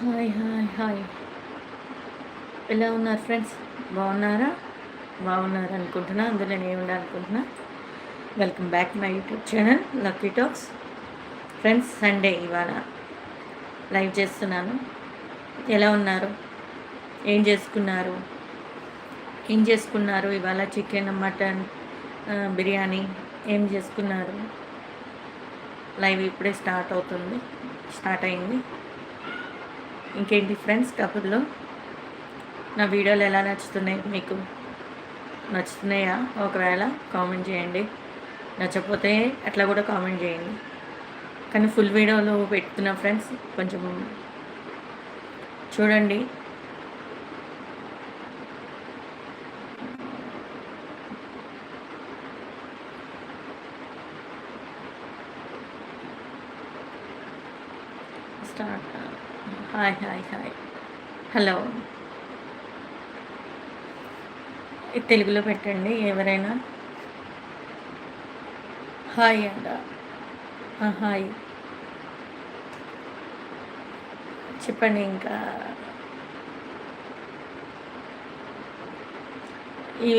Hi hi hi ఎలా ఉన్నారు friends? బాగున్నారా? బాగున్నారు అనుకుంటున్నా. అందులో నేను ఉండాలనుకుంటున్నా welcome back my YouTube channel lucky talks. Friends Sunday ఇవాళ లైవ్ చేస్తున్నాను. ఎలా ఉన్నారు? ఏం చేసుకున్నారు? ఏం చేసుకున్నారు? ఇవాళ చికెన్ మటన్ బిర్యానీ ఏం చేసుకున్నారు? లైవ్ ఇప్పుడే స్టార్ట్ అవుతుంది స్టార్ట్ అయింది. ఇంకేంటి ఫ్రెండ్స్ కబుర్లో నా వీడియోలు ఎలా నచ్చుతున్నాయి? మీకు నచ్చుతున్నాయా? ఒకవేళ కామెంట్ చేయండి. నచ్చకపోతే అట్లా కూడా కామెంట్ చేయండి. కానీ ఫుల్ వీడియోలు పెడుతున్నా ఫ్రెండ్స్ కొంచెం చూడండి start hi hi hi. Hello. తెలుగులో పెట్టండి ఎవరైనా. హాయ్ అండ హాయ్. చెప్పండి ఇంకా. ఈ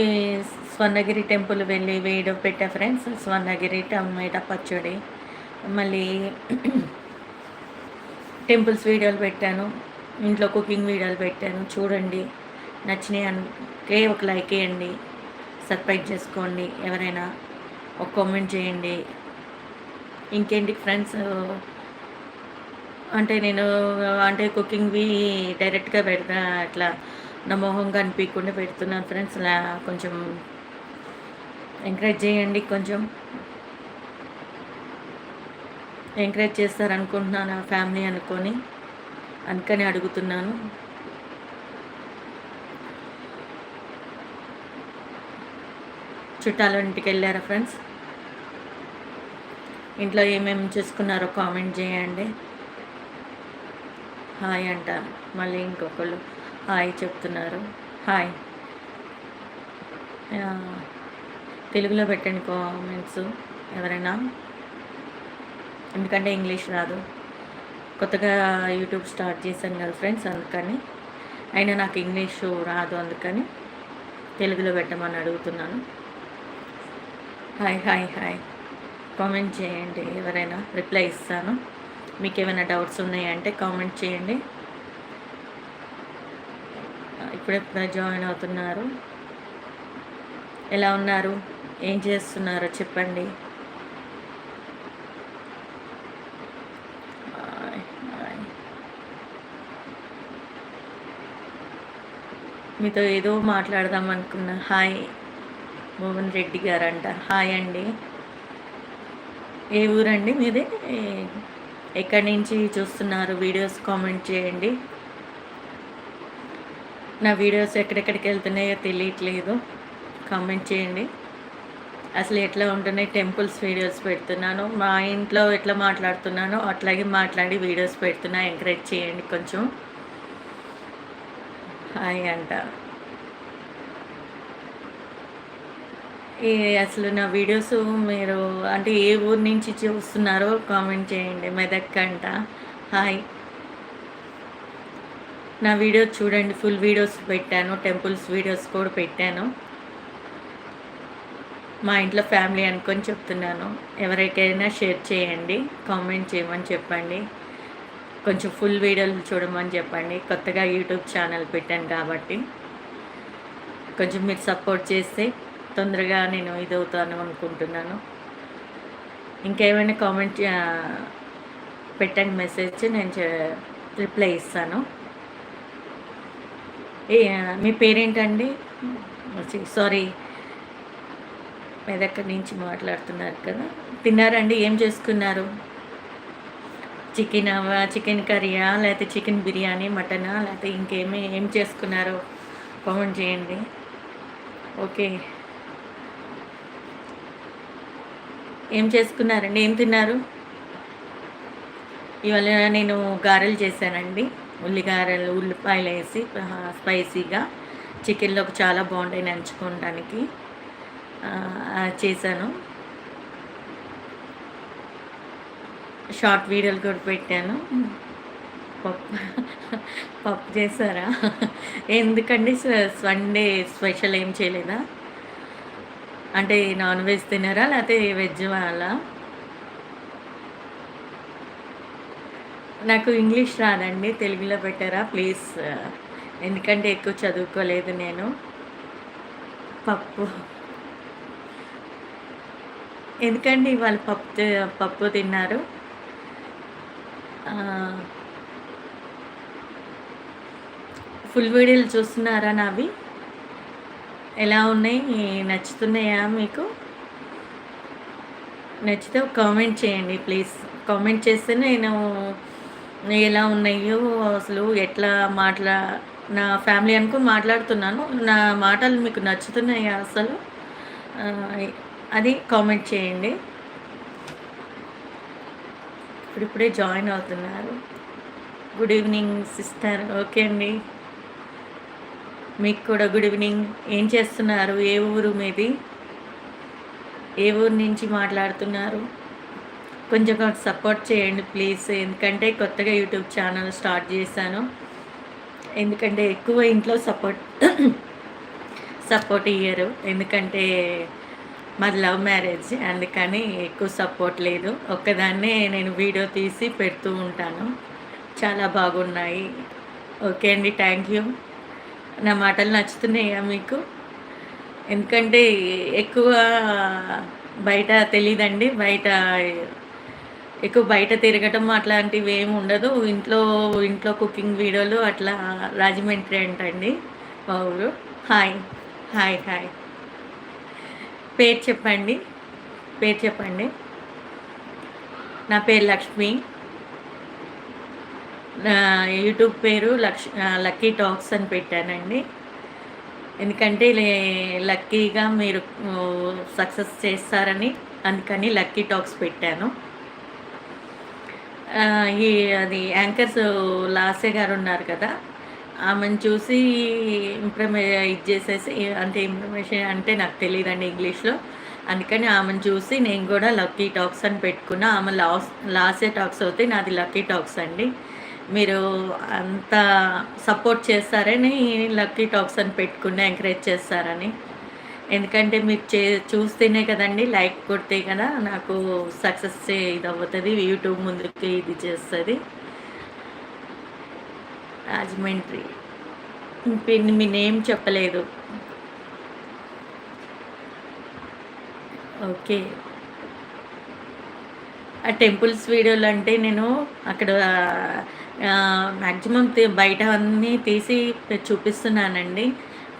స్వర్ణగిరి టెంపుల్ వెళ్ళి వేయడం పెట్టా ఫ్రెండ్స్. స్వర్ణగిరి టమాటా పచ్చడి. మళ్ళీ టెంపుల్స్ వీడియోలు పెట్టాను ఇంట్లో కుకింగ్ వీడియోలు పెట్టాను. చూడండి నచ్చినాయి అంటే ఒక లైక్ వేయండి సబ్స్క్రైబ్ చేసుకోండి. ఎవరైనా ఒక కామెంట్ చేయండి. ఇంకేంటి ఫ్రెండ్స్? అంటే నేను అంటే కుకింగ్వి డైరెక్ట్గా పెడతా అట్లా నా మొహంగా అనిపించకుండా పెడుతున్నాను. ఫ్రెండ్స్ కొంచెం ఎంకరేజ్ చేయండి కొంచెం. ఎంకరేజ్ చేస్తారనుకుంటున్నాను ఆ ఫ్యామిలీ అనుకొని. అందుకని అడుగుతున్నాను. చుట్టాల ఇంటికి వెళ్ళారా ఫ్రెండ్స్? ఇంట్లో ఏమేమి చేసుకున్నారో కామెంట్ చేయండి. హాయ్ అంట మళ్ళీ ఇంకొకళ్ళు హాయ్ చెప్తున్నారు. హాయ్. తెలుగులో పెట్టండి కామెంట్స్ ఎవరైనా. ఎందుకంటే ఇంగ్లీష్ రాదు. కొత్తగా యూట్యూబ్ స్టార్ట్ చేశాను కదా ఫ్రెండ్స్ అందుకని. అయినా నాకు ఇంగ్లీష్ రాదు అందుకని తెలుగులో పెట్టమని అడుగుతున్నాను. Hi hi hi. కామెంట్ చేయండి ఎవరైనా రిప్లై ఇస్తాను. మీకు ఏమైనా డౌట్స్ ఉన్నాయంటే కామెంట్ చేయండి. ఇప్పుడే జాయిన్ అవుతున్నారు. ఎలా ఉన్నారు? ఏం చేస్తున్నారో చెప్పండి. మీతో ఏదో మాట్లాడదాం అనుకున్నా. హాయ్ మోహన్ రెడ్డి గారు అంట హాయ్ అండి. ఏ ఊరండి మీది? ఎక్కడి నుంచి చూస్తున్నారు? వీడియోస్ కామెంట్ చేయండి. నా వీడియోస్ ఎక్కడెక్కడికి వెళ్తున్నాయో తెలియట్లేదు. కామెంట్ చేయండి. అసలు ఎట్లా ఉంటున్నాయి టెంపుల్స్ వీడియోస్ పెడుతున్నాను? మా ఇంట్లో ఎట్లా మాట్లాడుతున్నానో అట్లాగే మాట్లాడి వీడియోస్ పెడుతున్నా. ఎంకరేజ్ చేయండి కొంచెం. హాయ్ అంట. ఏ అసలు నా వీడియోస్ మీరు అంటే ఏ ఊరు నుంచి చూస్తున్నారో కామెంట్ చేయండి మెదక్ అంట. హాయ్. నా వీడియోస్ చూడండి ఫుల్ వీడియోస్ పెట్టాను టెంపుల్స్ వీడియోస్ కూడా పెట్టాను. మా ఇంట్లో ఫ్యామిలీ అనుకొని చెప్తున్నాను ఎవరికైనా షేర్ చేయండి కామెంట్ చేయమని చెప్పండి. కొంచెం ఫుల్ వీడియోలు చూడమని చెప్పండి. కొత్తగా యూట్యూబ్ ఛానల్ పెట్టాను కాబట్టి. కొంచెం మీరు సపోర్ట్ చేస్తే తొందరగా నేను ఇదవుతాను అనుకుంటున్నాను. ఇంకేమైనా కామెంట్ పెట్టండి మెసేజ్ నేను రిప్లై ఇస్తాను. ఏ మీ పేరేంటండి? సారీ మెదక్కడి నుంచి మాట్లాడుతున్నారు కదా. తిన్నారండి? ఏం చేసుకున్నారు? చికెన్ చికెన్ కర్రీయా లేకపోతే చికెన్ బిర్యానీ మటనా లేకపోతే ఇంకేమి ఏం చేసుకున్నారో కామెంట్ చేయండి. ఓకే. ఏం చేసుకున్నారండి? ఏం తిన్నారు? ఇవాళ నేను గారెలు చేశానండి. ఉల్లిగారెలు ఉల్లిపాయలు వేసి స్పైసీగా. చికెన్లోకి చాలా బాగుంటాయి నంచుకోవడానికి. చేశాను. షార్ట్ వీడియోలు కూడా పెట్టాను. పప్పు పప్పు చేసారా ఎందుకండి సండే స్పెషల్ ఏం చేయలేదా? అంటే నాన్ వెజ్ తినరా లేకపోతే వెజ్ వాళ్ళ? నాకు ఇంగ్లీష్ రాదండి తెలుగులో పెట్టారా? ప్లీజ్ ఎందుకంటే ఎక్కువ చదువుకోలేదు నేను. పప్పు. ఎందుకండి వాళ్ళు పప్పు పప్పు తిన్నారు? ఫుల్ వీడియోలు చూస్తున్నారా నావి? ఎలా ఉన్నాయి? నచ్చుతున్నాయా మీకు? నచ్చితే కామెంట్ చేయండి ప్లీజ్. కామెంట్ చేస్తే నేను ఎలా ఉన్నాయో అసలు ఎట్లా మాట్లా నా ఫ్యామిలీ అనుకుని మాట్లాడుతున్నాను. నా మాటలు మీకు నచ్చుతున్నాయా అసలు? అది కామెంట్ చేయండి. ఇప్పుడిప్పుడే జాయిన్ అవుతున్నారు. గుడ్ ఈవినింగ్ సిస్టర్ ఓకే అండి. మీకు కూడా గుడ్ ఈవినింగ్ ఏం చేస్తున్నారు? ఏ ఊరు మీది? ఏ ఊరు నుంచి మాట్లాడుతున్నారు? కొంచెం సపోర్ట్ చేయండి ప్లీజ్ ఎందుకంటే కొత్తగా యూట్యూబ్ ఛానల్ స్టార్ట్ చేశాను. ఎందుకంటే ఎక్కువ ఇంట్లో సపోర్ట్ సపోర్ట్ ఇయ్యరు. ఎందుకంటే మాది లవ్ మ్యారేజ్ అందుకని ఎక్కువ సపోర్ట్ లేదు. ఒక్కదాన్నే నేను వీడియో తీసి పెడుతూ ఉంటాను. చాలా బాగున్నాయి. ఓకే అండి థ్యాంక్ యూ. నా మాటలు నచ్చుతున్నాయా మీకు? ఎందుకంటే ఎక్కువ బయట తెలియదండి బయట ఎక్కువ బయట తిరగటం అట్లాంటివి ఏమి ఉండదు. ఇంట్లో ఇంట్లో కుకింగ్ వీడియోలు అట్లా రాజమండ్రి అంటండి మా ఊరు. Hi hi hi. పేరు చెప్పండి. పేరు చెప్పండి. నా పేరు లక్ష్మి. యూట్యూబ్ పేరు లక్ష్ లక్కీ టాక్స్ అని పెట్టానండి. ఎందుకంటే లక్కీగా మీరు సక్సెస్ చేస్తారని అందుకని లక్కీ టాక్స్ పెట్టాను. ఈ అది యాంకర్స్ లాసే గారు ఉన్నారు కదా ఆమెను చూసి ఇంప్రమే ఇది చేసేసి అంటే ఇన్ఫర్మేషన్ అంటే నాకు తెలియదండి ఇంగ్లీష్లో. అందుకని ఆమెను చూసి నేను కూడా లక్కీ టాక్స్ అని పెట్టుకున్నా. ఆమె లాస్ లాసే టాక్స్ అవుతాయి నాది లక్కీ టాక్స్ అండి. మీరు అంత సపోర్ట్ చేస్తారని లక్కీ టాక్స్ అని పెట్టుకున్నా ఎంకరేజ్ చేస్తారని. ఎందుకంటే మీరు చే చూస్తేనే కదండి లైక్ కొడితే కదా నాకు సక్సెస్ ఇది అవుతుంది యూట్యూబ్ ముందుకి ఇది చేస్తుంది. రాజమండ్రి. మీ నేమ్ చెప్పలేదు. ఓకే. ఆ టెంపుల్స్ వీడియోలు అంటే నేను అక్కడ మ్యాక్సిమం బయట అన్నీ తీసి చూపిస్తున్నానండి.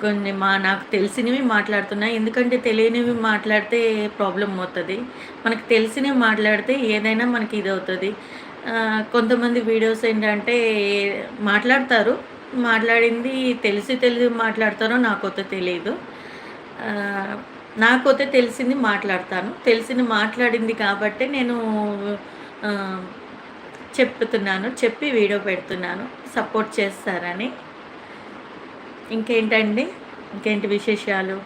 కొన్ని మా నాకు తెలిసినవి మాట్లాడుతున్నా. ఎందుకంటే తెలియనివి మాట్లాడితే ప్రాబ్లం అవుతుంది. మనకు తెలిసినవి మాట్లాడితే ఏదైనా మనకి ఇది అవుతుంది కొంతమంది వీడియోస్ ఏంటంటే మాట్లాడతారు. మాట్లాడింది తెలిసి తెలిసి మాట్లాడతారో నాకైతే తెలియదు నాకైతే తెలిసింది మాట్లాడతాను. తెలిసింది మాట్లాడింది కాబట్టి నేను చెప్తున్నాను చెప్పి వీడియో పెడుతున్నాను. సపోర్ట్ చేస్తారని. ఇంకేంటండి? ఇంకేంటి విశేషాలు?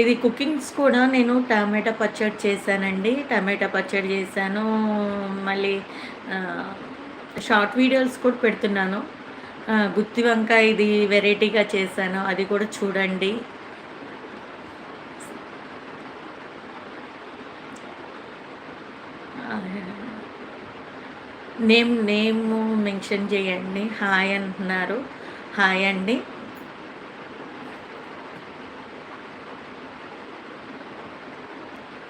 ఇది కుకింగ్స్ కూడా నేను టమాటా పచ్చడి చేశానండి. టమాటా పచ్చడి చేశాను. మళ్ళీ షార్ట్ వీడియోస్ కూడా పెడుతున్నాను. గుత్తి వంకాయ ఇది వెరైటీగా చేశాను. అది కూడా చూడండి. నేమ్ నేమ్ మెన్షన్ చేయండి. హాయ్ అంటున్నారు. హాయ్ అండి.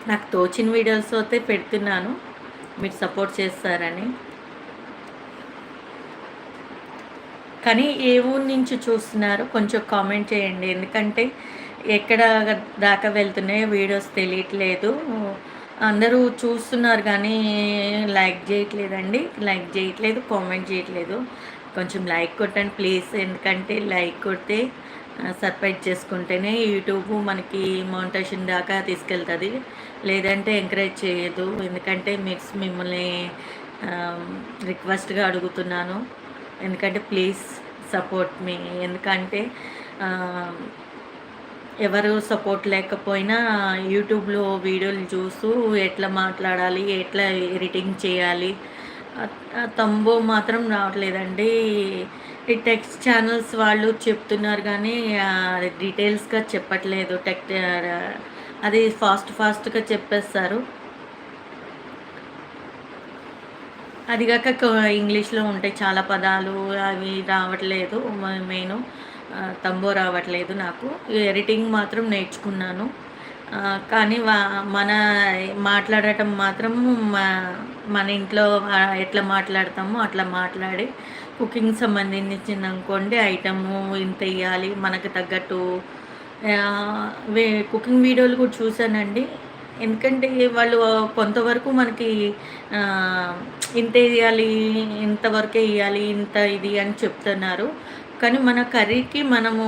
నాకు తోచిన వీడియోస్ అయితే పెడుతున్నాను. మీరు సపోర్ట్ చేస్తారని. కానీ ఏ ఊరు నుంచి చూస్తున్నారు కొంచెం కామెంట్ చేయండి. ఎందుకంటే ఎక్కడ దాకా వెళ్తున్నాయో వీడియోస్ తెలియట్లేదు. అందరూ చూస్తున్నారు కానీ లైక్ చేయట్లేదండి. లైక్ చేయట్లేదు కామెంట్ చేయట్లేదు. కొంచెం లైక్ కొట్టండి ప్లీజ్. ఎందుకంటే లైక్ కొడితే సర్పైజ్ చేసుకుంటేనే యూట్యూబ్ మనకి మౌంటేషన్ దాకా తీసుకెళ్తుంది. లేదంటే ఎంకరేజ్ చేయదు. ఎందుకంటే మిక్స్ మిమ్మల్ని రిక్వెస్ట్గా అడుగుతున్నాను. ఎందుకంటే ప్లీజ్ సపోర్ట్ మీ ఎందుకంటే ఎవరు సపోర్ట్ లేకపోయినా యూట్యూబ్లో వీడియోలు చూస్తూ ఎట్లా మాట్లాడాలి ఎట్లా ఎడిటింగ్ చేయాలి తంబు మాత్రం రావట్లేదండి. ఈ టెక్స్ట్ ఛానల్స్ వాళ్ళు చెప్తున్నారు కానీ డీటెయిల్స్గా చెప్పట్లేదు. టెక్ అది ఫాస్ట్ ఫాస్ట్గా చెప్పేస్తారు. అది కాక ఇంగ్లీష్లో ఉంటాయి చాలా పదాలు అవి రావట్లేదు. మెయిన్ తంబో రావట్లేదు నాకు. ఎడిటింగ్ మాత్రం నేర్చుకున్నాను. కానీ మన మాట్లాడటం మాత్రం మన ఇంట్లో ఎట్లా మాట్లాడతామో అట్లా మాట్లాడి కుకింగ్ సంబంధించిన అనుకోండి ఐటము ఇంత వేయాలి మనకు తగ్గట్టు. కుకింగ్ వీడియోలు కూడా చూశానండి. ఎందుకంటే వాళ్ళు కొంతవరకు మనకి ఇంత వేయాలి ఇంతవరకే వేయాలి ఇంత ఇది అని చెప్తున్నారు. కానీ మన కర్రీకి మనము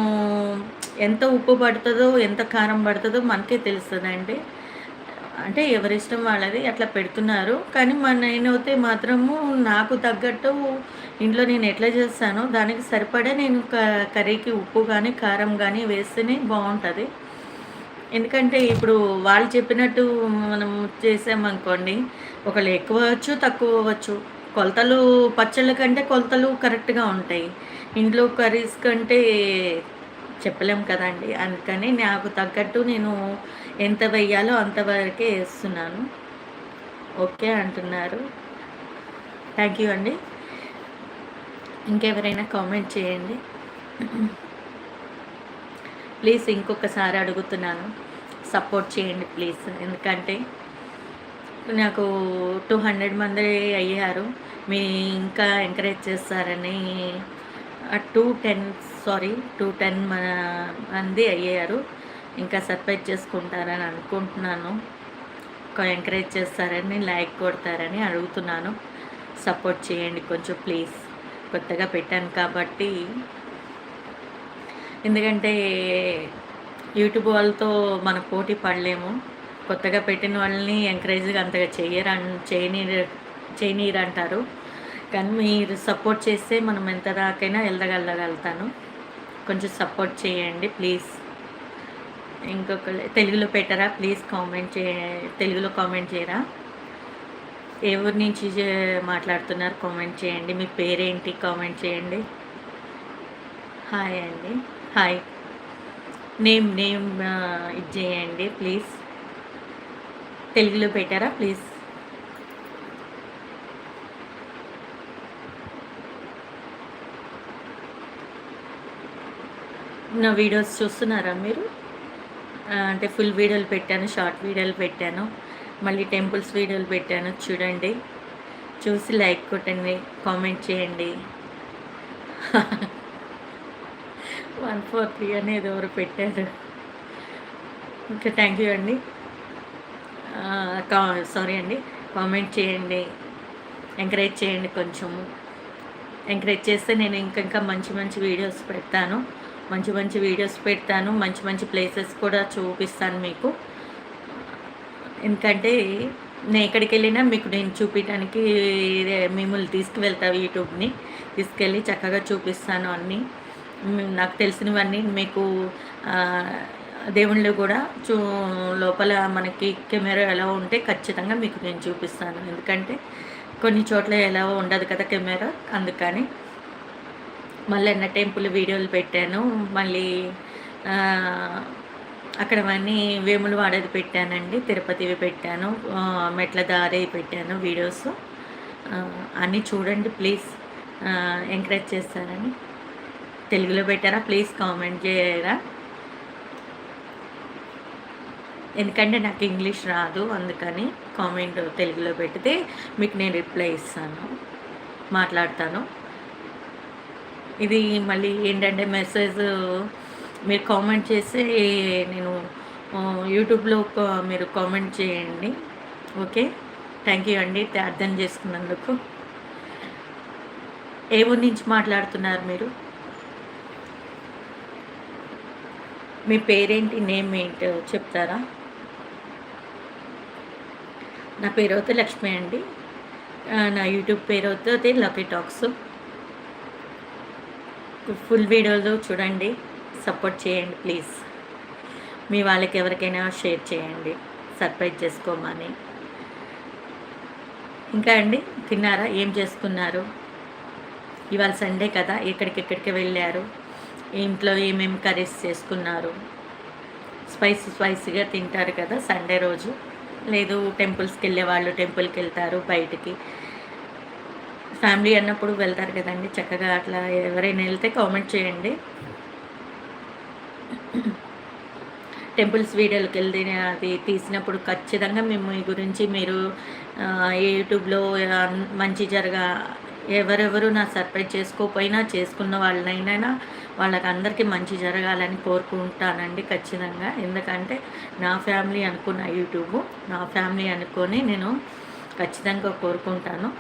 ఎంత ఉప్పు పడుతుందో ఎంత కారం పడుతుందో మనకే తెలుస్తుందండి. అంటే ఎవరిష్టం వాళ్ళది అట్లా పెడుతున్నారు. కానీ మా నేనైతే మాత్రము నాకు తగ్గట్టు ఇంట్లో నేను ఎట్లా చేస్తానో దానికి సరిపడే నేను కర్రీకి ఉప్పు కానీ కారం కానీ వేస్తేనే బాగుంటుంది. ఎందుకంటే ఇప్పుడు వాళ్ళు చెప్పినట్టు మనం చేసామనుకోండి ఒకళ్ళు ఎక్కువ అవ్వచ్చు తక్కువ అవ్వచ్చు. కొలతలు పచ్చళ్ళ కంటే కొలతలు కరెక్ట్గా ఉంటాయి. ఇంట్లో కర్రీస్ కంటే చెప్పలేం కదండి. అందుకని నాకు తగ్గట్టు నేను ఎంత వెయ్యాలో అంతవరకే వేస్తున్నాను. ఓకే అంటున్నారు. థ్యాంక్ యూ అండి. ఇంకెవరైనా కామెంట్ చేయండి. ప్లీజ్ ఇంకొకసారి అడుగుతున్నాను. సపోర్ట్ చేయండి ప్లీజ్. ఎందుకంటే నాకు టూ హండ్రెడ్ మంది అయ్యారు. మీ ఇంకా ఎంకరేజ్ చేస్తారని two ten sorry two ten మంది అయ్యారు. ఇంకా సర్ప్రైజ్ చేసుకుంటారని అనుకుంటున్నాను. ఎంకరేజ్ చేస్తారని లైక్ కొడతారని అడుగుతున్నాను. సపోర్ట్ చేయండి కొంచెం ప్లీజ్ కొత్తగా పెట్టాను కాబట్టి. ఎందుకంటే యూట్యూబ్ వాళ్ళతో మన పోటీ పడలేము. కొత్తగా పెట్టిన వాళ్ళని ఎంకరేజ్గా అంతగా చేయరు చేయని చేయనీరు అంటారు కానీ మీరు సపోర్ట్ చేస్తే మనం ఎంత దాకైనా వెళ్ళగలగలుగుతాను కొంచెం సపోర్ట్ చేయండి ప్లీజ్ ఇంకొక తెలుగులో పెట్టరా? ప్లీజ్ కామెంట్ చే తెలుగులో కామెంట్ చేయరా? ఏ ఊరి నుంచి మాట్లాడుతున్నారు? కామెంట్ చేయండి. మీ పేరేంటి? కామెంట్ చేయండి. హాయ్ అండి. హాయ్. నేమ్ నేమ్ ఇది చేయండి ప్లీజ్. తెలుగులో పెట్టారా? ప్లీజ్. నా వీడియోస్ చూస్తున్నారా మీరు? అంటే ఫుల్ వీడియోలు పెట్టాను షార్ట్ వీడియోలు పెట్టాను మళ్ళీ టెంపుల్స్ వీడియోలు పెట్టాను చూడండి. చూసి లైక్ కొట్టండి కామెంట్ చేయండి. వన్ ఫోర్ త్రీ అనేది ఎవరు పెట్టారు? ఓకే థ్యాంక్ యూ అండి. సారీ అండి కామెంట్ చేయండి ఎంకరేజ్ చేయండి కొంచెము. ఎంకరేజ్ చేస్తే నేను ఇంకా ఇంకా మంచి మంచి వీడియోస్ పెడతాను. మంచి మంచి వీడియోస్ పెడతాను మంచి మంచి ప్లేసెస్ కూడా చూపిస్తాను మీకు. ఎందుకంటే నేను ఎక్కడికి వెళ్ళినా మీకు నేను చూపించడానికి మిమ్మల్ని తీసుకువెళ్తాను యూట్యూబ్ని తీసుకెళ్ళి చక్కగా చూపిస్తాను అన్నీ. నాకు తెలిసినవన్నీ మీకు దేవుళ్ళు కూడా చూ లోపల మనకి కెమెరా ఎలా ఉంటే ఖచ్చితంగా మీకు నేను చూపిస్తాను. ఎందుకంటే కొన్ని చోట్ల ఎలా ఉండదు కదా కెమెరా అందుకని మల్లన్న టెంపుల్ వీడియోలు పెట్టాను. మళ్ళీ అక్కడ అన్నీ వేములు వాడది పెట్టానండి. తిరుపతివి పెట్టాను. మెట్ల దారి పెట్టాను వీడియోస్. అన్నీ చూడండి ప్లీజ్. ఎంకరేజ్ చేస్తారని. తెలుగులో పెట్టారా? ప్లీజ్ కామెంట్ చేయరా? ఎందుకంటే నాకు ఇంగ్లీష్ రాదు అందుకని కామెంట్ తెలుగులో పెడితే మీకు నేను రిప్లై ఇస్తాను. మాట్లాడతాను. ఇది మళ్ళీ ఏంటంటే మెసేజ్ మీరు కామెంట్ చేసి నేను యూట్యూబ్లో మీరు కామెంట్ చేయండి. ఓకే థ్యాంక్ యూ అండి. అర్థం చేసుకున్నందుకు. ఏ ఊరి నుంచి మాట్లాడుతున్నారు మీరు? మీ పేరేంటి? నేమ్ ఏంటో చెప్తారా? నా పేరు అయితే లక్ష్మి అండి. నా యూట్యూబ్ పేరు అయితే లక్కీ టాక్స్. ఫుల్ వీడియోలు చూడండి సపోర్ట్ చేయండి ప్లీజ్ మీ వాళ్ళకి ఎవరికైనా షేర్ చేయండి సర్ప్రైజ్ చేసుకోమని. ఇంకా అండి తిన్నారా? ఏం చేసుకున్నారు? ఇవాళ సండే కదా ఎక్కడికెక్కడికి వెళ్ళారు? ఇంట్లో ఏమేమి కర్రీస్ చేసుకున్నారు? స్పైసీ స్పైసీగా తింటారు కదా సండే రోజు. లేదు టెంపుల్స్కి వెళ్ళే వాళ్ళు టెంపుల్కి వెళ్తారు బయటికి. ఫ్యామిలీ అన్నప్పుడు వెళ్తారు కదండి. చక్కగా అట్లా ఎవరైనా వెళ్తే కామెంట్ చేయండి. టెంపుల్స్ వీడియోలకు వెళ్తే అది తీసినప్పుడు ఖచ్చితంగా మేము మీ గురించి మీరు యూట్యూబ్లో మంచి జరగా ఎవరెవరు నా సర్ప్రైజ్ చేసుకోకపోయినా చేసుకున్న వాళ్ళనైనా వాళ్ళకి అందరికీ మంచి జరగాలని కోరుకుంటానండి ఖచ్చితంగా. ఎందుకంటే నా ఫ్యామిలీ అనుకున్న యూట్యూబ్ నా ఫ్యామిలీ అనుకొని నేను ఖచ్చితంగా కోరుకుంటాను.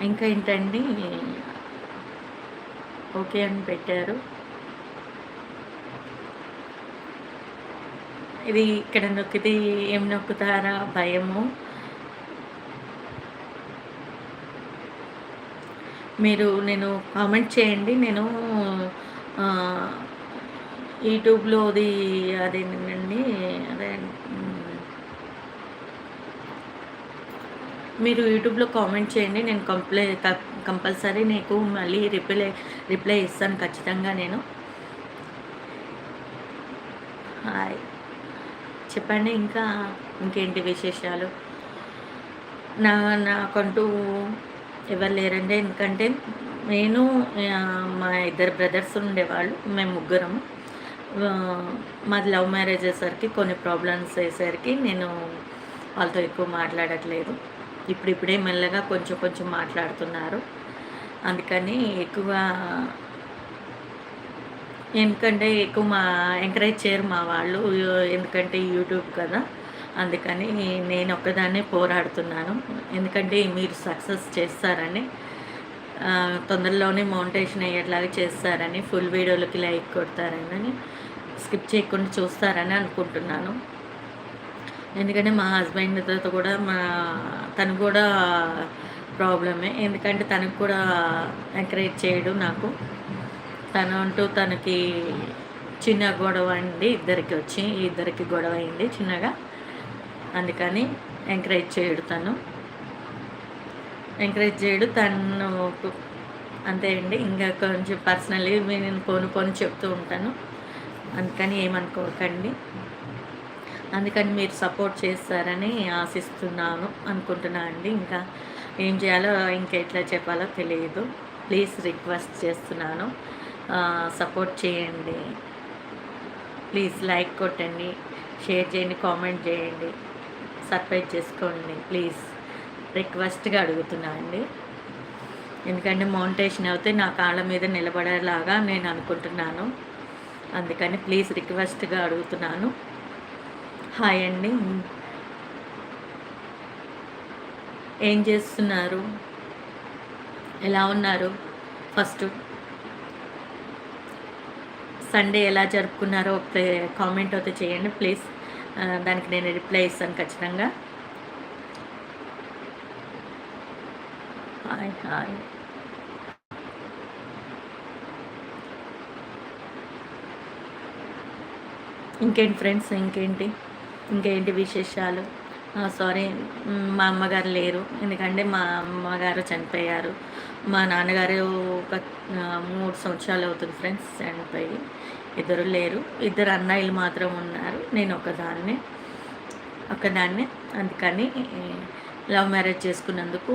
ఇంకా ఏంటండి? ఓకే అని పెట్టారు. ఇది ఇక్కడ నొక్కితే ఏం నొక్కుతారా? భయము. మీరు నేను కామెంట్ చేయండి. నేను యూట్యూబ్లోది అదేనండి అదే మీరు యూట్యూబ్లో కామెంట్ చేయండి. నేను కంప్లై కంపల్సరీ నీకు మళ్ళీ రిప్లై రిప్లై ఇస్తాను ఖచ్చితంగా నేను. హాయ్. చెప్పండి ఇంకా ఇంకేంటి విశేషాలు? నా నాకంటూ ఎవరు లేరండి. ఎందుకంటే నేను మా ఇద్దరు బ్రదర్స్ ఉండేవాళ్ళు. మేము ముగ్గురము. మాది లవ్ మ్యారేజ్ అయ్యేసరికి కొన్ని ప్రాబ్లమ్స్ అయ్యేసరికి నేను వాళ్ళతో ఎక్కువ మాట్లాడట్లేదు. ఇప్పుడిప్పుడే మెల్లగా కొంచెం కొంచెం మాట్లాడుతున్నారు. అందుకని ఎక్కువ ఎందుకంటే ఎక్కువ మా ఎంకరేజ్ చేయరు మా వాళ్ళు ఎందుకంటే యూట్యూబ్ కదా. అందుకని నేను ఒక్కదాన్నే పోరాడుతున్నాను. ఎందుకంటే మీరు సక్సెస్ చేస్తారని తొందరలోనే మౌంటేషన్ అయ్యేట్లాగా చేస్తారని ఫుల్ వీడియోలకి లైక్ కొడతారని స్కిప్ చేయకుండా చూస్తారని అనుకుంటున్నాను. ఎందుకంటే మా హస్బెండ్తో కూడా మా తను కూడా ప్రాబ్లమే. ఎందుకంటే తనకు కూడా ఎంకరేజ్ చేయడు నాకు. తను అంటూ తనకి చిన్న గొడవ అండి ఇద్దరికి వచ్చి ఇద్దరికి గొడవ అయింది చిన్నగా. అందుకని ఎంకరేజ్ చేయడు తను. ఎంకరేజ్ చేయడు తను అంతే అండి. ఇంకా కొంచెం పర్సనల్లీ నేను పోను పోను చెప్తూ ఉంటాను. అందుకని ఏమనుకోకండి. అందుకని మీరు సపోర్ట్ చేస్తారని ఆశిస్తున్నాను అనుకుంటున్నా అండి. ఇంకా ఏం చేయాలో ఇంకా ఎట్లా చెప్పాలో తెలియదు. ప్లీజ్ రిక్వెస్ట్ చేస్తున్నాను. సపోర్ట్ చేయండి. ప్లీజ్ లైక్ కొట్టండి షేర్ చేయండి కామెంట్ చేయండి సర్ప్రైజ్ చేసుకోండి. ప్లీజ్ రిక్వెస్ట్గా అడుగుతున్నా అండి. ఎందుకంటే మౌంటేషన్ అయితే నా కాళ్ళ మీద నిలబడేలాగా నేను అనుకుంటున్నాను. అందుకని ప్లీజ్ రిక్వెస్ట్గా అడుగుతున్నాను. హాయ్ అండి. ఏం చేస్తున్నారు? ఎలా ఉన్నారు? ఫస్ట్ సండే ఎలా జరుపుకున్నారో కామెంట్ అయితే చేయండి ప్లీజ్. దానికి నేను రిప్లై ఇస్తాను ఖచ్చితంగా. Hi hi. ఇంకేంటి ఫ్రెండ్స్ ఇంకేంటి? ఇంకేంటి విశేషాలు? సారీ మా అమ్మగారు లేరు. ఎందుకంటే మా అమ్మగారు చనిపోయారు. మా నాన్నగారు ఒక మూడు సంవత్సరాలు అవుతుంది ఫ్రెండ్స్ చనిపోయి. ఇద్దరు లేరు. ఇద్దరు అన్నయ్యలు మాత్రం ఉన్నారు. నేను ఒకదాన్ని ఒకదాన్ని. అందుకని లవ్ మ్యారేజ్ చేసుకున్నందుకు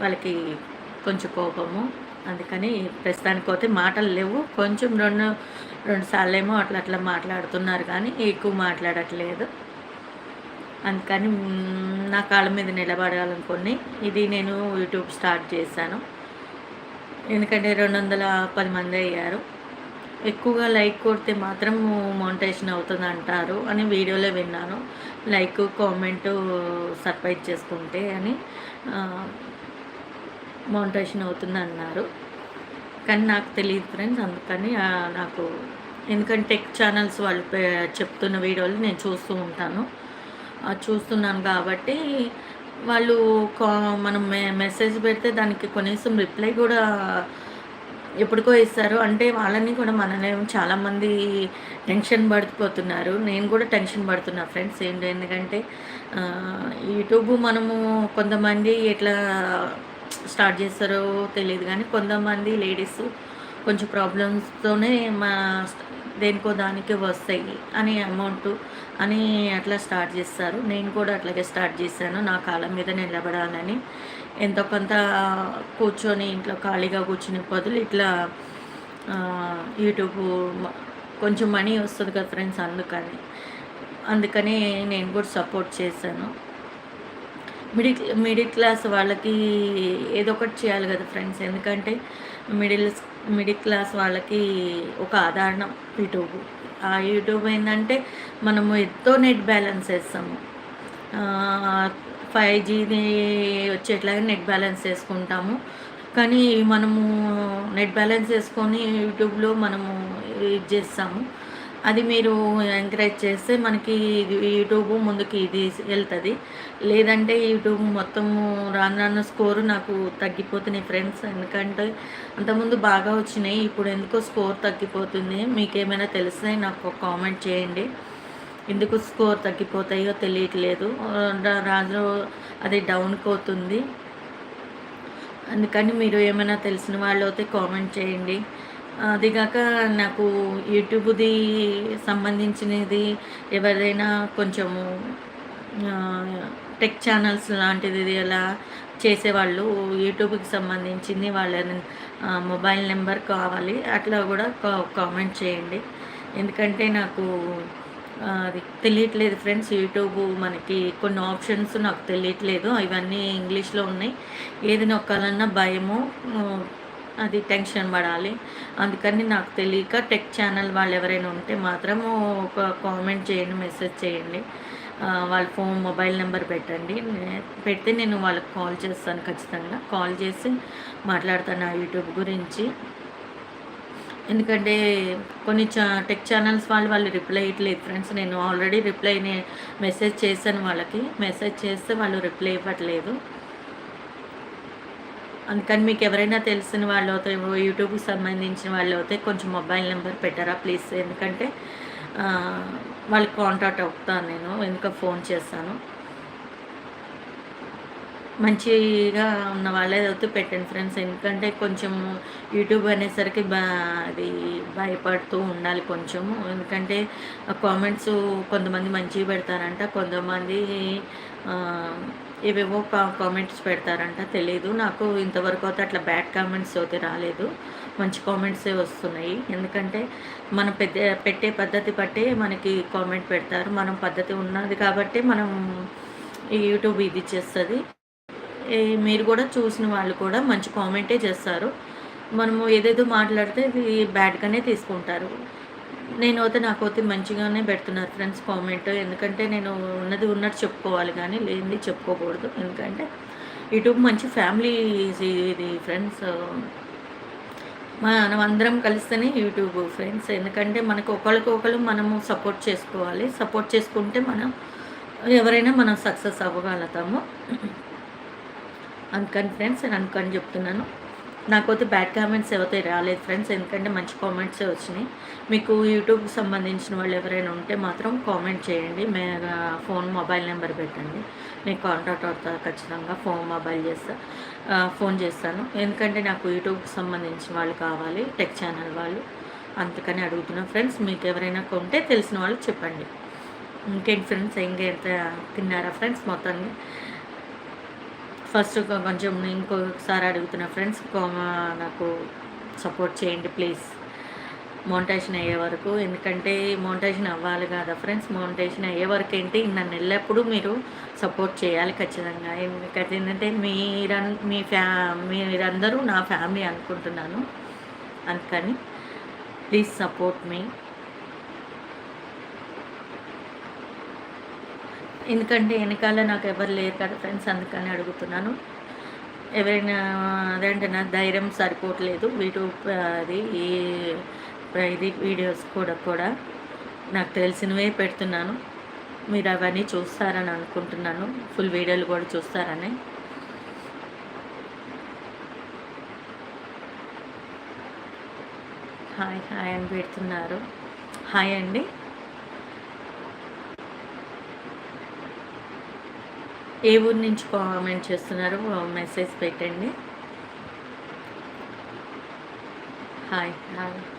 వాళ్ళకి కొంచెం కోపము. అందుకని ప్రస్తుతానికి పోతే మాటలు లేవు. కొంచెం రెండు రెండు సార్లు ఏమో అట్లా అట్లా మాట్లాడుతున్నారు కానీ ఎక్కువ మాట్లాడట్లేదు. అందుకని నా కాళ్ళ మీద నిలబడాలనుకుని ఇది నేను యూట్యూబ్ స్టార్ట్ చేశాను. ఎందుకంటే రెండు వందల పది మంది అయ్యారు. ఎక్కువగా లైక్ కొడితే మాత్రం మౌంటేషన్ అవుతుంది అంటారు అని వీడియోలో విన్నాను. లైక్ కామెంట్ సర్ప్రైజ్ చేసుకుంటే అని. మౌంటేషన్ అవుతుంది అన్నారు కానీ నాకు తెలియదు ఫ్రెండ్స్ అందుకని నాకు ఎందుకంటే టెక్ ఛానల్స్ వాళ్ళు చెప్తున్న వీడియోలు నేను చూస్తూ ఉంటాను. చూస్తున్నాను కాబట్టి వాళ్ళు మనం మె మెసేజ్ పెడితే దానికి కనీసం రిప్లై కూడా ఎప్పటికో ఇస్తారు. అంటే వాళ్ళని కూడా మననే చాలామంది టెన్షన్ పడిపోతున్నారు. నేను కూడా టెన్షన్ పడుతున్నా ఫ్రెండ్స్ ఏంటి? ఎందుకంటే యూట్యూబ్ మనము కొంతమంది ఎట్లా స్టార్ట్ చేస్తారో తెలియదు కానీ కొంతమంది లేడీస్ కొంచెం ప్రాబ్లమ్స్తోనే మా దేనికో దానికి వస్తాయి అని అమౌంట్ అని అట్లా స్టార్ట్ చేస్తారు. నేను కూడా అట్లాగే స్టార్ట్ చేశాను. నా కాలం మీద నిలబడాలని. ఎంతో కొంత కూర్చొని ఇంట్లో ఖాళీగా కూర్చుని బదులు ఇట్లా యూట్యూబ్ కొంచెం మనీ వస్తుంది కదా ఫ్రెండ్స్ అందుకని. అందుకని నేను కూడా సపోర్ట్ చేశాను. మిడిల్ మిడిల్ క్లాస్ వాళ్ళకి ఏదో ఒకటి చేయాలి కదా ఫ్రెండ్స్. ఎందుకంటే మిడిల్ మిడిల్ క్లాస్ వాళ్ళకి ఒక ఆధారం యూట్యూబ్. ఆ యూట్యూబ్ ఏంటంటే మనము ఎంతో నెట్ బ్యాలెన్స్ వేస్తాము ఫైవ్ జీది వచ్చేట్లాగా నెట్ బ్యాలెన్స్ వేసుకుంటాము కానీ మనము నెట్ బ్యాలెన్స్ వేసుకొని యూట్యూబ్లో మనము ఇది చేస్తాము. అది మీరు ఎంకరేజ్ చేస్తే మనకి యూట్యూబ్ ముందుకి ఇది వెళ్తుంది. లేదంటే యూట్యూబ్ మొత్తము రాను రాను స్కోరు నాకు తగ్గిపోతున్నాయి ఫ్రెండ్స్ ఎందుకంటే అంతకుముందు బాగా వచ్చినాయి ఇప్పుడు ఎందుకో స్కోర్ తగ్గిపోతుంది. మీకు ఏమైనా తెలిస్తే నాకు ఒక కామెంట్ చేయండి. ఎందుకు స్కోర్ తగ్గిపోతాయో తెలియట్లేదు. రాజు అది డౌన్కి అవుతుంది అందుకని మీరు ఏమైనా తెలిసిన వాళ్ళు అయితే కామెంట్ చేయండి. అదిగాక నాకు యూట్యూబ్ది సంబంధించినది ఎవరైనా కొంచెము టెక్ ఛానల్స్ లాంటిది అలా చేసేవాళ్ళు యూట్యూబ్కి సంబంధించింది వాళ్ళ మొబైల్ నెంబర్ కావాలి అట్లా కూడా కా- కామెంట్ చేయండి. ఎందుకంటే నాకు అది తెలియట్లేదు ఫ్రెండ్స్ యూట్యూబ్ మనకి కొన్ని ఆప్షన్స్ నాకు తెలియట్లేదు ఇవన్నీ ఇంగ్లీష్లో ఉన్నాయి. ఏది నొక్కాలన్నా భయము అది టెన్షన్ పడాలి. అందుకని నాకు తెలియక టెక్ ఛానల్ వాళ్ళు ఎవరైనా ఉంటే మాత్రం ఒక కామెంట్ చేయండి మెసేజ్ చేయండి. వాళ్ళ ఫోన్ మొబైల్ నెంబర్ పెట్టండి. పెడితే నేను వాళ్ళకి కాల్ చేస్తాను ఖచ్చితంగా. కాల్ చేసి మాట్లాడతాను ఆ యూట్యూబ్ గురించి. ఎందుకంటే కొన్ని చా టెక్ ఛానల్స్ వాళ్ళు వాళ్ళు రిప్లై ఇవ్వట్లేదు ఫ్రెండ్స్. నేను ఆల్రెడీ రిప్లై మెసేజ్ చేశాను వాళ్ళకి. మెసేజ్ చేస్తే వాళ్ళు రిప్లై ఇవ్వట్లేదు. అందుకని మీకు ఎవరైనా తెలిసిన వాళ్ళు అయితే యూట్యూబ్కి సంబంధించిన వాళ్ళు అయితే కొంచెం మొబైల్ నెంబర్ పెట్టారా ప్లీజ్. ఎందుకంటే వాళ్ళకి కాంటాక్ట్ అవుతాను నేను ఎందుకు ఫోన్ చేస్తాను మంచిగా ఉన్న వాళ్ళే అయితే పెట్టండి ఫ్రెండ్స్. ఎందుకంటే కొంచెం యూట్యూబ్ అనేసరికి బా అది భయపడుతూ ఉండాలి కొంచెము. ఎందుకంటే కామెంట్స్ కొంతమంది మంచిగా పెడతారంట. కొంతమంది ఏవేవో కామెంట్స్ పెడతారంట తెలియదు నాకు ఇంతవరకు అయితే అట్లా బ్యాడ్ కామెంట్స్ అయితే రాలేదు. మంచి కామెంట్సే వస్తున్నాయి. ఎందుకంటే మనం పెద్ద పెట్టే పద్ధతి బట్టే మనకి కామెంట్ పెడతారు. మనం పద్ధతి ఉన్నది కాబట్టి మనం యూట్యూబ్ ఇది చేస్తుంది. మీరు కూడా చూసిన వాళ్ళు కూడా మంచి కామెంటే చేస్తారు. మనము ఏదేదో మాట్లాడితే ఇది బ్యాడ్గానే తీసుకుంటారు. నేను అయితే నాకైతే మంచిగానే పెడుతున్నారు ఫ్రెండ్స్ కామెంట్ ఎందుకంటే నేను ఉన్నది ఉన్నట్టు చెప్పుకోవాలి కానీ లేనిది చెప్పుకోకూడదు. ఎందుకంటే యూట్యూబ్ మంచి ఫ్యామిలీ ఇది ఫ్రెండ్స్ మనం అందరం కలిస్తేనే యూట్యూబ్ ఫ్రెండ్స్ ఎందుకంటే మనకు ఒకరికొకరు మనము సపోర్ట్ చేసుకోవాలి. సపోర్ట్ చేసుకుంటే మనం ఎవరైనా మనం సక్సెస్ అవ్వగలుగుతాము. అందుకని ఫ్రెండ్స్ నేను అందుకని చెప్తున్నాను. నాకైతే బ్యాడ్ కామెంట్స్ ఎవరైతే రాలేదు ఫ్రెండ్స్ ఎందుకంటే మంచి కామెంట్సే వచ్చినాయి. మీకు యూట్యూబ్కి సంబంధించిన వాళ్ళు ఎవరైనా ఉంటే మాత్రం కామెంట్ చేయండి. మే ఫోన్ మొబైల్ నెంబర్ పెట్టండి. నేను కాంటాక్ట్ అవుతా ఖచ్చితంగా ఫోన్ మొబైల్ చేస్తా ఫోన్ చేస్తాను. ఎందుకంటే నాకు యూట్యూబ్కి సంబంధించిన వాళ్ళు కావాలి టెక్ ఛానల్ వాళ్ళు. అందుకని అడుగుతున్నాను ఫ్రెండ్స్ మీకు ఎవరైనా కొంటే తెలిసిన వాళ్ళు చెప్పండి. ఇంకేంటి ఫ్రెండ్స్ ఇంకెంత తిన్నారా ఫ్రెండ్స్ మొత్తాన్ని? ఫస్ట్ కొంచెం ఇంకొకసారి అడుగుతున్నా. ఫ్రెండ్స్ నాకు సపోర్ట్ చేయండి ప్లీజ్ మోంటేషన్ అయ్యే వరకు. ఎందుకంటే మోంటేషన్ అవ్వాలి కదా ఫ్రెండ్స్ మౌంటేషన్ అయ్యే వరకు ఏంటి? నన్ను ఎల్లప్పుడూ మీరు సపోర్ట్ చేయాలి ఖచ్చితంగా. ఎందుకంటే ఏంటంటే మీరన్ మీ ఫ్యా మీరందరూ నా ఫ్యామిలీ అనుకుంటున్నాను. అందుకని ప్లీజ్ సపోర్ట్ మీ ఎందుకంటే వెనకాల నాకు ఎవరు లేరు కదా ఫ్రెండ్స్ అందుకని అడుగుతున్నాను. ఎవరైనా అదేంటే నా ధైర్యం సరిపోవట్లేదు వీటి అది ఈ ఇది వీడియోస్ కూడా కూడా. నాకు తెలిసినవే పెడుతున్నాను. మీరు అవన్నీ చూస్తారని అనుకుంటున్నాను. ఫుల్ వీడియోలు కూడా చూస్తారని. హాయ్ హాయ్ అని పెడుతున్నారు. హాయ్ అండి. ఏ ఊరు నుంచి కామెంట్ చేస్తున్నారు మెసేజ్ పెట్టండి. Hi hi.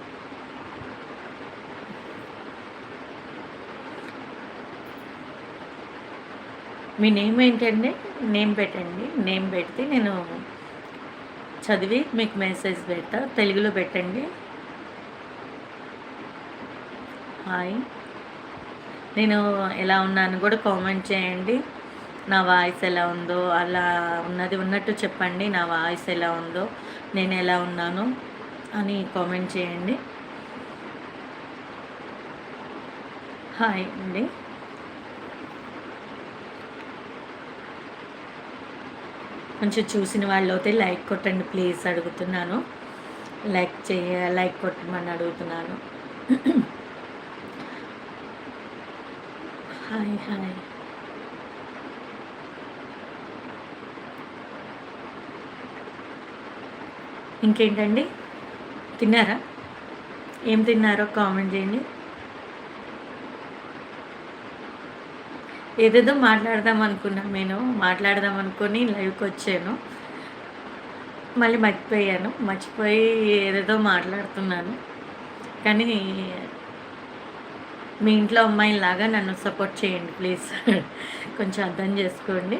మీ నేమ్ ఏంటండి? నేమ్ పెట్టండి. నేమ్ పెడితే నేను చదివి మీకు మెసేజ్ పెడతా. తెలుగులో పెట్టండి. హాయ్ నేను ఎలా ఉన్నాను కూడా కామెంట్ చేయండి. నా వాయిస్ ఎలా ఉందో అలా ఉన్నది ఉన్నట్టు చెప్పండి. నా వాయిస్ ఎలా ఉందో నేను ఎలా ఉన్నాను అని కామెంట్ చేయండి. హాయ్ అండి. కొంచెం చూసిన వాళ్ళు అయితే లైక్ కొట్టండి ప్లీజ్ అడుగుతున్నాను. లైక్ చేయ లైక్ కొట్టమని అడుగుతున్నాను. Hi hi. ఇంకేంటండి? తిన్నారా? ఏం తిన్నారో కామెంట్ చేయండి. ఏదేదో మాట్లాడదాం అనుకున్నాను నేను. మాట్లాడదాం అనుకొని లైవ్కి వచ్చాను. మళ్ళీ మర్చిపోయాను. మర్చిపోయి ఏదేదో మాట్లాడుతున్నాను. కానీ మీ ఇంట్లో అమ్మాయిలాగా నన్ను సపోర్ట్ చేయండి ప్లీజ్. కొంచెం అర్థం చేసుకోండి.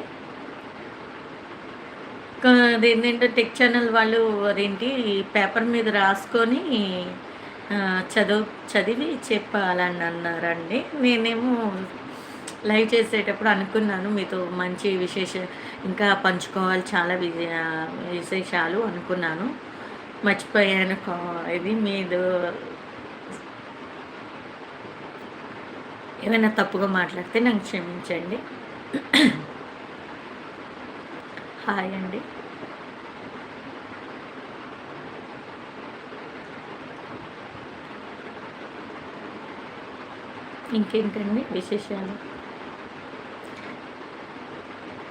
అదేంటంటే టెక్ ఛానల్ వాళ్ళు అదేంటి పేపర్ మీద రాసుకొని చదువు చదివి చెప్పాలని అన్నారండి నేనేమో లైవ్ చేసేటప్పుడు అనుకున్నాను మీతో మంచి విశేష ఇంకా పంచుకోవాలి చాలా విశేషాలు అనుకున్నాను. మర్చిపోయాను ఇది మీరు ఏమైనా తప్పుగా మాట్లాడితే నాకు క్షమించండి. హాయ్ అండి. ఇంకేంటండి విశేషాలు?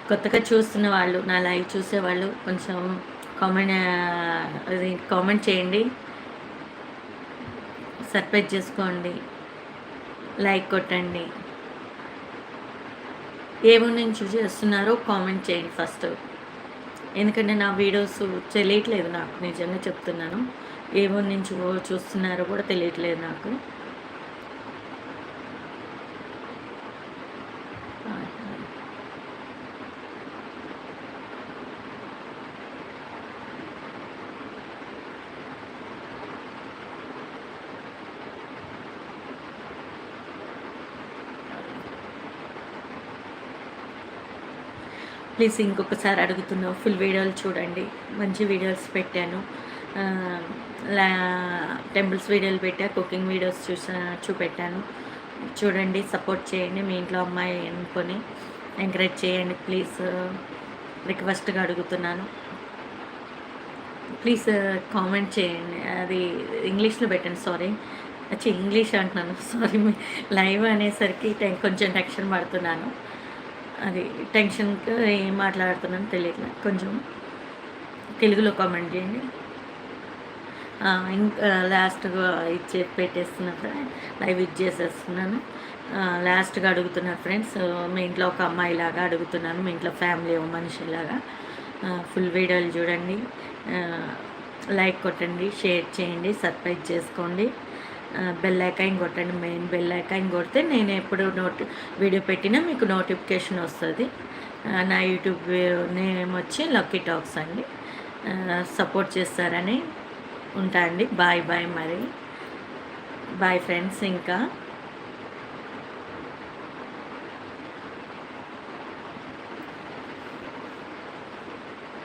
కొత్తగా చూస్తున్న వాళ్ళు నా లైవ్ చూసేవాళ్ళు కొంచెం కామెంట్ అది కామెంట్ చేయండి. సర్ప్రైజ్ చేసుకోండి. లైక్ కొట్టండి. ఏమో నుంచి చేస్తున్నారో కామెంట్ చేయండి ఫస్ట్ ఎందుకంటే నా వీడియోస్ తెలియట్లేదు నాకు నిజంగా చెప్తున్నాను. ఏమో నుంచి చూస్తున్నారో కూడా తెలియట్లేదు నాకు. ప్లీజ్ ఇంకొకసారి అడుగుతున్నావు ఫుల్ వీడియోలు చూడండి. మంచి వీడియోస్ పెట్టాను. టెంపుల్స్ వీడియోలు పెట్టా కుకింగ్ వీడియోస్ చూసా చూపెట్టాను. చూడండి సపోర్ట్ చేయండి మీ ఇంట్లో అమ్మాయి అనుకొని. ఎంకరేజ్ చేయండి ప్లీజ్ రిక్వెస్ట్గా అడుగుతున్నాను. ప్లీజ్ కామెంట్ చేయండి. అది ఇంగ్లీష్లో పెట్టండి సారీ. వచ్చి ఇంగ్లీష్ అంటున్నాను సారీ. లైవ్ అనేసరికి కొంచెం టెన్షన్ పడుతున్నాను. అది టెన్షన్కి ఏం మాట్లాడుతున్నాను తెలియట్లేదు కొంచెం తెలుగులో కామెంట్ చేయండి. ఇంకా లాస్ట్గా ఇచ్చే పెట్టేస్తున్నా లైవ్ ఇచ్చేసేస్తున్నాను లాస్ట్గా అడుగుతున్నారు ఫ్రెండ్స్ మీ ఇంట్లో ఒక అమ్మాయిలాగా అడుగుతున్నాను. మీ ఇంట్లో ఫ్యామిలీ ఒక మనిషిలాగా ఫుల్ వీడియోలు చూడండి. లైక్ కొట్టండి షేర్ చేయండి సబ్స్క్రైబ్ చేసుకోండి. బెల్ ఐకాన్ కొట్టండి మెయిన్ బెల్ ఐకాన్ కొడితే నేను ఎప్పుడు నోటి వీడియో పెట్టినా మీకు నోటిఫికేషన్ వస్తుంది. నా యూట్యూబ్ నేమ్ వచ్చి లక్కీ టాక్స్ అండి. సపోర్ట్ చేస్తారని ఉంటా అండి. బాయ్ బాయ్ మరి. బాయ్ ఫ్రెండ్స్ ఇంకా.